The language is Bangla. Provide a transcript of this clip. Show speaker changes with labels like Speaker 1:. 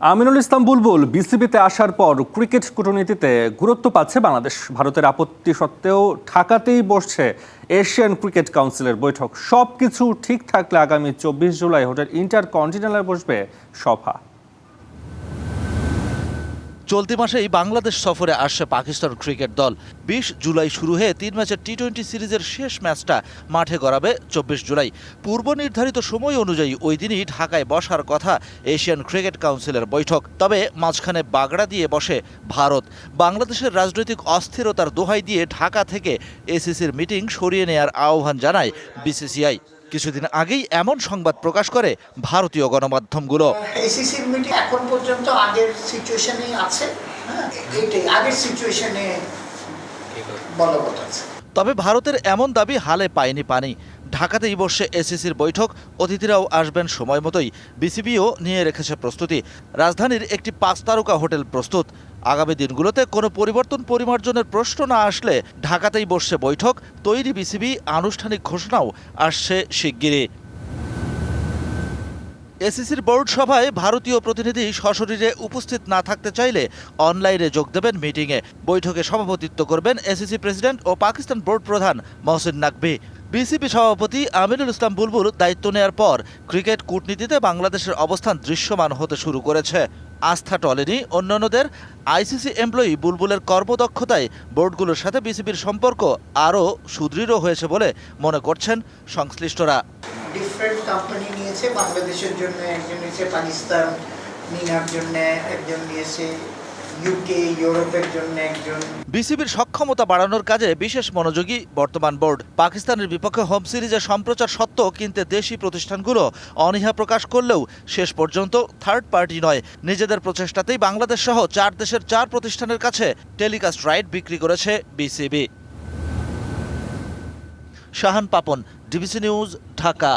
Speaker 1: আমিনুল ইসলাম বুলবুল বিসিবিতে আসার পর ক্রিকেট কূটনীতিতে গুরুত্ব পাচ্ছে বাংলাদেশ। ভারতের আপত্তি সত্ত্বেও ঢাকাতেই বসছে এশিয়ান ক্রিকেট কাউন্সিলের বৈঠক। সব কিছু ঠিক থাকলে আগামী চব্বিশ জুলাই হোটেল ইন্টার কন্টিনেন্টাল বসবে সভা।
Speaker 2: চলতি মাসেই বাংলাদেশ সফরে আসছে পাকিস্তান ক্রিকেট দল। বিশ জুলাই শুরু হয়ে তিন ম্যাচের টি টোয়েন্টি সিরিজের শেষ ম্যাচটা মাঠে গড়াবে চব্বিশ জুলাই। পূর্ব নির্ধারিত সময় অনুযায়ী ওই দিনই ঢাকায় বসার কথা এশিয়ান ক্রিকেট কাউন্সিলের বৈঠক। তবে মাঝখানে বাগড়া দিয়ে বসে ভারত। বাংলাদেশের রাজনৈতিক অস্থিরতার দোহাই দিয়ে ঢাকা থেকে এসিসির মিটিং সরিয়ে নেয়ার আহ্বান জানায় বিসিসিআই। কিছুদিন আগেই এমন সংবাদ প্রকাশ করে ভারতীয় গণমাধ্যমগুলো।
Speaker 3: এসিসির মিটিং এখন পর্যন্ত আগের সিচুয়েশনেই আছে হ্যাঁ? এইটাই আগের সিচুয়েশনে বলবৎ আছে।
Speaker 2: তবে ভারতের এমন দাবি হালে পায়নি পানি। ঢাকাতেই বসছে এসিসির বৈঠক অতিথিরাও আসবেন সময় মতোই। বিসিবিও নিয়ে রেখেছে প্রস্তুতি। রাজধানীর একটি পাঁচ তারকা হোটেল প্রস্তুত। আগামী দিনগুলোতে কোনো পরিবর্তন পরিমার্জনের প্রশ্ন না আসলে ঢাকাতেই বসছে বৈঠক। তৈরি বিসিবি আনুষ্ঠানিক ঘোষণাও আসছে শিগগিরই। এসিসির বোর্ড সভায় ভারতীয় প্রতিনিধি সশরীরে উপস্থিত না থাকতে চাইলে অনলাইনে যোগ দেবেন মিটিংয়ে। বৈঠকে সভাপতিত্ব করবেন এসিসি প্রেসিডেন্ট ও পাকিস্তান বোর্ড প্রধান মহসিন নাকভি। বিসিবি সভাপতি আমিনুল ইসলাম বুলবুল দায়িত্ব নেয়ার পর ক্রিকেট কূটনীতিতে বাংলাদেশের অবস্থান দৃশ্যমান হতে শুরু করেছে। আস্থা টলেনি অন্যান্যদের আইসিসি এমপ্লয়ি বুলবুলের কর্মদক্ষতায় বোর্ডগুলোর সাথে বিসিবির সম্পর্ক আরও সুদৃঢ় হয়েছে বলে মনে করছেন সংশ্লিষ্টরা।
Speaker 3: ডিফারেন্ট কোম্পানি নিয়েছে, বাংলাদেশের জন্য, একজন নিয়েছে, পাকিস্তান জন্য, একজন নিয়েছে
Speaker 2: বিসিবির সক্ষমতা বাড়ানোর কাজে বিশেষ মনোযোগী বর্তমান বোর্ড। পাকিস্তানের বিপক্ষে হোম সিরিজে সম্প্রচার সত্ত্বেও কিনতে দেশি প্রতিষ্ঠানগুলো অনীহা প্রকাশ করলেও শেষ পর্যন্ত থার্ড পার্টি নয়। নিজেদের প্রচেষ্টাতেই বাংলাদেশ সহ চার দেশের চার প্রতিষ্ঠানের কাছে টেলিকাস্ট রাইট বিক্রি করেছে BCB. Shahan Papon DBC news Dhaka.